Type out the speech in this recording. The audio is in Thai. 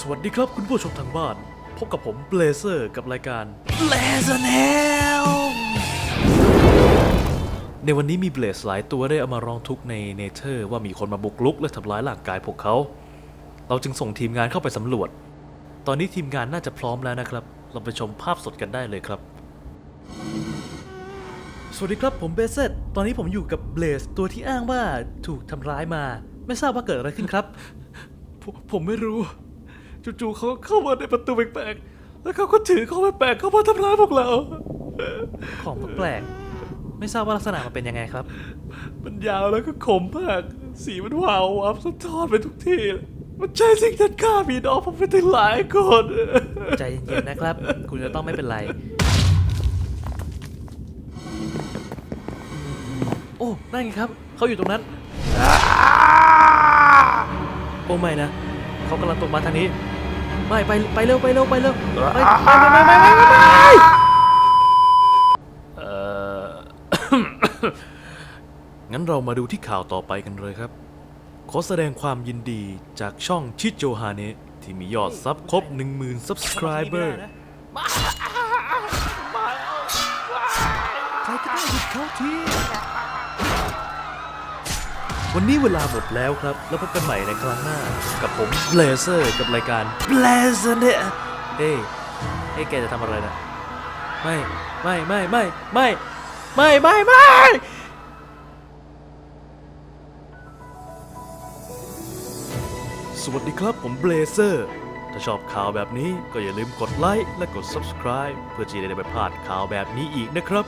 สวัสดีครับคุณผู้ชมทางบ้าน พบกับผมเบลเซอร์กับรายการ b l a z e r n e l ในวันนี้มีเบลสหลายตัวได้เอามาร้องทุกข์ในเนเธอร์ว่ามีคนมาบุกรุกและทำร้ายร่างกายพวกเขา เราจึงส่งทีมงานเข้าไปสำรวจ ตอนนี้ทีมงานน่าจะพร้อมแล้วนะครับ เราไปชมภาพสดกันได้เลยครับ สวัสดีครับผมเบสเซตตอนนี้ผมอยู่กับเบลสตัวที่อ้างว่าถูกทำร้ายมา ไม่ทราบว่าเกิดอะไรขึ้นครับ ผมผมไม่รู้ จู่ๆเขาเข้ามาในประตูแปลกๆ แล้วเขาก็ถือของแปลกๆเข้ามาทำร้ายพวกเรา ของแปลกๆไม่ทราบว่าลักษณะมันเป็นยังไงครับ มันยาวแล้วก็ขมมาก สีมันวาววับสะท้อนไปทุกที่เลยมันใช่สิ่งที่ฆ่าพี่น้องผมไปถึงหลายคน ใจเย็นๆนะครับ คุณจะต้องไม่เป็นไร โอ้นั่นไงครับ เขาอยู่ตรงนั้น โอ้ไม่นะ เขากำลังตรงมาทางนี้ ไม่ไปไปเร็วไปเร็วไปเร็วไปไปไปไปไปไปไปเอ่องั้นเรามาดูที่ข่าวต่อไปกันเลยครับ ขอแสดงความยินดีจากช่องชิโจฮาเนะที่มียอดซับครบ 10,000 subscriber ใครก็ได้หยุดเขาที วันนี้เวลาหมดแล้วครับ แล้วพบกันใหม่ในครั้งหน้า กับผมเบลเซอร์กับรายการเบลเซอร์เนี่ยเฮ้ยเฮ้ยแกจะทำอะไรนะไม่ไม่ไม่ไม่ไม่ไม่ไม่ไม่สวัสดีครับผมเบลเซอร์ ถ้าชอบข่าวแบบนี้ก็อย่าลืมกดไลค์และกด subscribe เพื่อที่จะได้ไม่พลาดข่าวแบบนี้อีกนะครับ